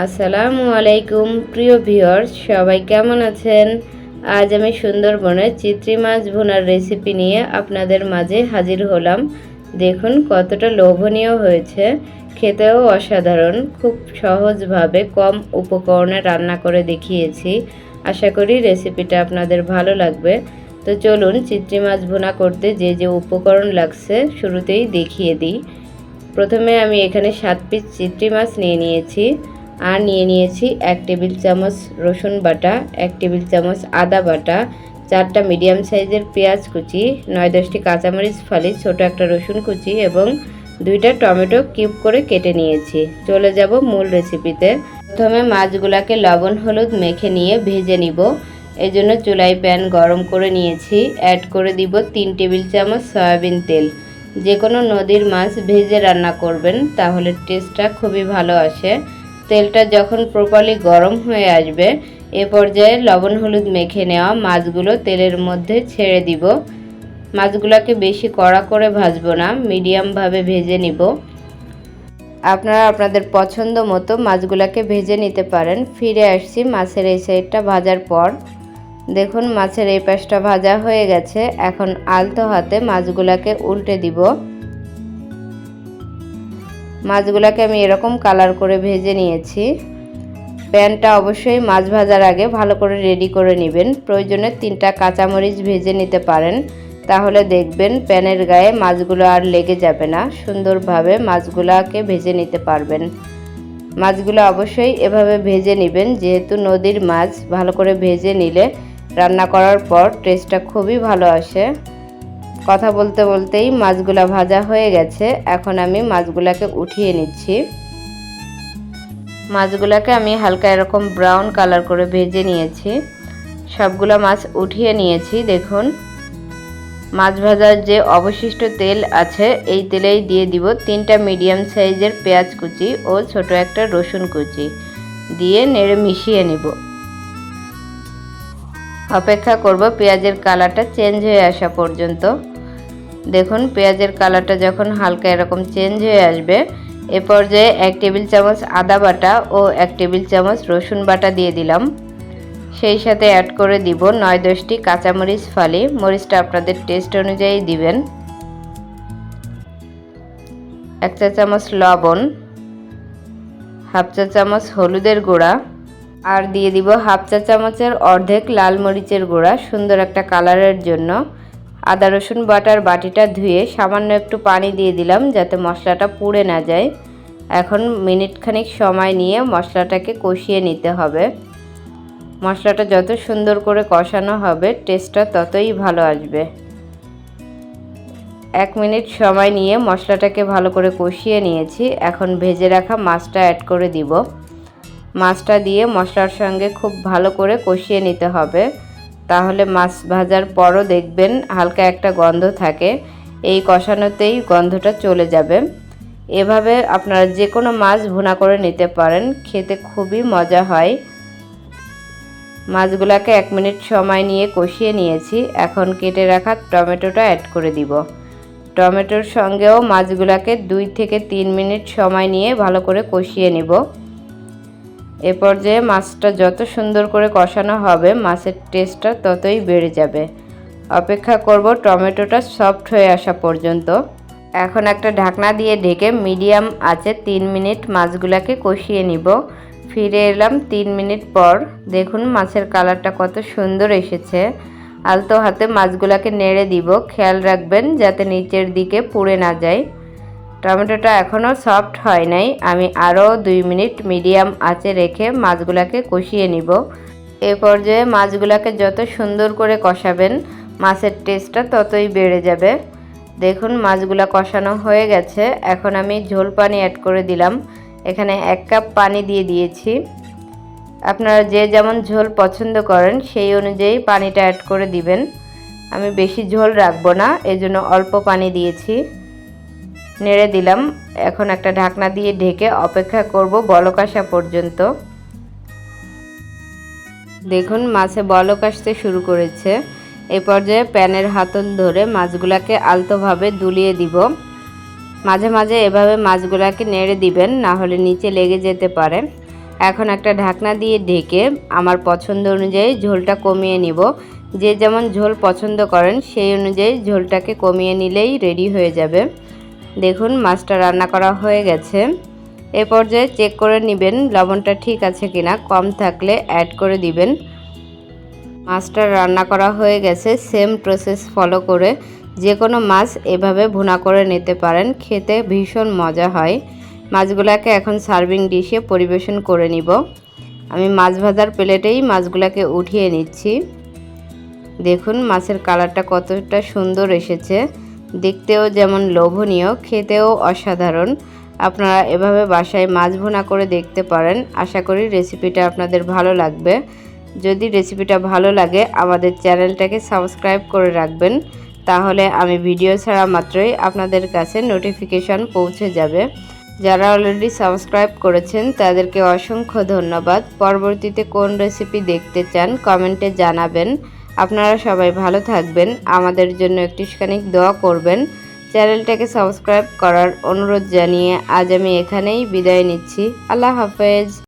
আসসালামু আলাইকুম, প্রিয় ভিউয়ার্স, সবাই কেমন আছেন? আজ আমি সুন্দরবনের চিত্রি মাছ ভুনার রেসিপি নিয়ে আপনাদের মাঝে হাজির হলাম। দেখুন কতটা লোভনীয় হয়েছে। খেতেও অসাধারণ, খুব সহজভাবে কম উপকরণে রান্না করে দেখিয়েছি। আশা করি রেসিপিটা আপনাদের ভালো লাগবে। তো চলুন চিত্রি মাছ ভুনা করতে যে যে উপকরণ লাগছে শুরুতেই দেখিয়ে দিই। প্রথমে আমি এখানে সাত পিস চিত্রি মাছ নিয়ে নিয়েছি। আর নিয়ে নিয়েছি এক টেবিল চামচ রসুন বাটা, এক টেবিল চামচ আদা বাটা, চারটা মিডিয়াম সাইজের পেঁয়াজ কুচি, নয় দশটি কাঁচামরিচ ফালি ছোট একটা রসুন কুচি এবং দুইটা টমেটো কিউব করে কেটে নিয়েছি। চলে যাব মূল রেসিপিতে। প্রথমে মাছগুলাকে লবণ হলুদ মেখে নিয়ে ভেজে নিব। এই জন্য চুলাই প্যান গরম করে নিয়েছি। অ্যাড করে দিব তিন টেবিল চামচ সয়াবিন তেল। যে কোনো নদীর মাছ ভেজে রান্না করবেন, তাহলে টেস্টটা খুবই ভালো আসে। তেলটা যখন প্রপারলি গরম হয়ে আসবে, এ পর্যায়ে লবণ হলুদ মেখে নেওয়া মাছগুলো তেলের মধ্যে ছেড়ে দিব। মাছগুলোকে বেশি কড়া করে ভাজবো না, মিডিয়ামভাবে ভেজে নিব। আপনারা আপনাদের পছন্দ মতো মাছগুলোকে ভেজে নিতে পারেন। ফিরে আসছি মাছের এই সাইডটা ভাজার পর। দেখুন মাছের এই পাশটা ভাজা হয়ে গেছে। এখন আলতো হাতে মাছগুলোকে উল্টে দিব। মাছগুলোকে আমি এরকম কালার করে ভেজে নিয়েছি। প্যানটা অবশ্যই মাছ ভাজার আগে ভালো করে রেডি করে নেবেন। প্রয়োজনে তিনটা কাঁচামরিচ ভেজে নিতে পারেন। তাহলে দেখবেন প্যানের গায়ে মাছগুলো আর লেগে যাবে না। সুন্দরভাবে মাছগুলোকে ভেজে নিতে পারবেন। মাছগুলো অবশ্যই এভাবে ভেজে নেবেন। যেহেতু নদীর মাছ, ভালো করে ভেজে নিলে রান্না করার পর টেস্টটা খুবই ভালো আসে। কথা বলতে বলতেই মাছগুলা ভাজা হয়ে গেছে। এখন আমি মাছগুলাকে উঠিয়ে নিচ্ছি। মাছগুলাকে আমি হালকা এরকম ব্রাউন কালার করে ভেজে নিয়েছি। সবগুলো মাছ উঠিয়ে নিয়েছি, দেখুন। মাছ ভাজার যে অবশিষ্ট তেল আছে, এই তেলেই দিয়ে দিব তিনটা মিডিয়াম সাইজের পেঁয়াজ কুচি ও ছোট একটা রসুন কুচি। দিয়ে নেড়ে মিশিয়ে নিব। অপেক্ষা করব পেঁয়াজের কালারটা চেঞ্জ হয়ে আসা পর্যন্ত। দেখুন, পেঁয়াজের কালারটা যখন হালকা এরকম চেঞ্জ হয়ে আসবে, এ পর্যায়ে এক টেবিল চামচ আদা বাটা ও এক টেবিল চামচ রসুন বাটা দিয়ে দিলাম। সেই সাথে অ্যাড করে দিব নয় দশটি কাঁচামরিচ ফালি। মরিচটা আপনাদের টেস্ট অনুযায়ী দিবেন। এক চা চামচ লবণ, হাফ চা চামচ হলুদের গুঁড়া, আর দিয়ে দিব হাফ চা চামচের অর্ধেক লাল মরিচের গুঁড়া, সুন্দর একটা কালারের জন্য। আদা, রসুন বাটার বাটিটা ধুয়ে সামান্য একটু পানি দিয়ে দিলাম যাতে মশলাটা পুড়ে না যায়। এখন মিনিট খানিক সময় নিয়ে মশলাটাকে কষিয়ে নিতে হবে। মশলাটা যত সুন্দর করে কষানো হবে, টেস্টটা ততই ভালো আসবে। এক মিনিট সময় নিয়ে মশলাটাকে ভালো করে কষিয়ে নিয়েছি। এখন ভেজে রাখা মাছটা অ্যাড করে দিব। মাছটা দিয়ে মশলার সঙ্গে খুব ভালো করে কষিয়ে নিতে হবে। তাহলে মাছ ভাজার পরও দেখবেন হালকা একটা গন্ধ থাকে। এই কষানোতেই গন্ধটা চলে যাবে। এভাবে আপনারা যে কোনো মাছ ভুনা করে নিতে পারেন, খেতে খুবই মজা হয়। মাছগুলোকে এক মিনিট সময় নিয়ে কষিয়ে নিয়েছি। এখন কেটে রাখা টমেটোটা অ্যাড করে দিব। টমেটোর সঙ্গেও মাছগুলোকে দুই থেকে তিন মিনিট সময় নিয়ে ভালো করে কষিয়ে নিব। এ পর্যায়ে মাছটা যত সুন্দর করে কষানো হবে, মাছের টেস্টটা ততই বেড়ে যাবে। অপেক্ষা করব টমেটোটা সফট হয়ে আসা পর্যন্ত। এখন একটা ঢাকনা দিয়ে ঢেকে মিডিয়াম আছে তিন মিনিট মাছগুলোকে কষিয়ে নিব। ফিরে এলাম তিন মিনিট পর। দেখুন মাছের কালারটা কত সুন্দর এসেছে। আলতো হাতে মাছগুলোকে নেড়ে দিব। খেয়াল রাখবেন যাতে নিচের দিকে পুড়ে না যায়। টমেটোটা এখনও সফট হয় নাই। আমি আরও দুই মিনিট মিডিয়াম আঁচে রেখে মাছগুলোকে কষিয়ে নিব। এ পর্যায়ে মাছগুলোকে যত সুন্দর করে কষাবেন, মাছের টেস্টটা ততই বেড়ে যাবে। দেখুন, মাছগুলো কষানো হয়ে গেছে। এখন আমি ঝোল পানি অ্যাড করে দিলাম। এখানে এক কাপ পানি দিয়ে দিয়েছি। আপনারা যে যেমন ঝোল পছন্দ করেন, সেই অনুযায়ী পানিটা অ্যাড করে দিবেন। আমি বেশি ঝোল রাখব না, এজন্য অল্প পানি দিয়েছি। নেড়ে দিলাম। এখন একটা ঢাকনা দিয়ে ঢেকে অপেক্ষা করব বলক আসা পর্যন্ত। দেখুন, মাছে বলক আসতে শুরু করেছে। এ পর্যায়ে প্যানের হাতল ধরে মাছগুলাকে আলতোভাবে দুলিয়ে দিব। মাঝে মাঝে এভাবে মাছগুলাকে নেড়ে দিবেন, না হলে নিচে লেগে যেতে পারে। এখন একটা ঢাকনা দিয়ে ঢেকে আমার পছন্দ অনুযায়ী ঝোলটা কমিয়ে নিব। যে যেমন ঝোল পছন্দ করেন, সেই অনুযায়ী ঝোলটাকে কমিয়ে নিলেই রেডি হয়ে যাবে। দেখুন, মাছটা রান্না করা হয়ে গেছে। এ পর্যায়ে চেক করে নেবেন, লবণটা ঠিক আছে কিনা, কম থাকলে অ্যাড করে দিবেন। মাছটা রান্না করা হয়ে গেছে সেম প্রসেস ফলো করে। যে কোনো মাছ এভাবে ভুনা করে নিতে পারেন, খেতে ভীষণ মজা হয়। মাছগুলোকে এখন সার্ভিং ডিশে পরিবেশন করে নিব। আমি মাছ ভাজার প্লেটেই মাছগুলোকে উঠিয়ে নিচ্ছি। দেখুন, মাছের কালারটা কতটা সুন্দর এসেছে। দেখতেও যেমন লোভনীয়, খেতেও অসাধারণ। আপনারা এভাবে বাসায় মাছ ভুনা করে দেখতে পারেন। আশা করি রেসিপিটা আপনাদের ভালো লাগবে। যদি রেসিপিটা ভালো লাগে, আমাদের চ্যানেলটাকে সাবস্ক্রাইব করে রাখবেন। তাহলে আমি ভিডিও ছাড়া মাত্রই আপনাদের কাছে নোটিফিকেশন পৌঁছে যাবে। যারা অলরেডি সাবস্ক্রাইব করেছেন, তাদেরকে অসংখ্য ধন্যবাদ। পরবর্তীতে কোন রেসিপি দেখতে চান, কমেন্টে জানাবেন। আপনারা সবাই ভালো থাকবেন। আমাদের জন্য একটুখানি দোয়া করবেন। চ্যানেলটাকে সাবস্ক্রাইব করার অনুরোধ জানিয়ে আজ আমি এখানেই বিদায় নিচ্ছি। আল্লাহ হাফেজ।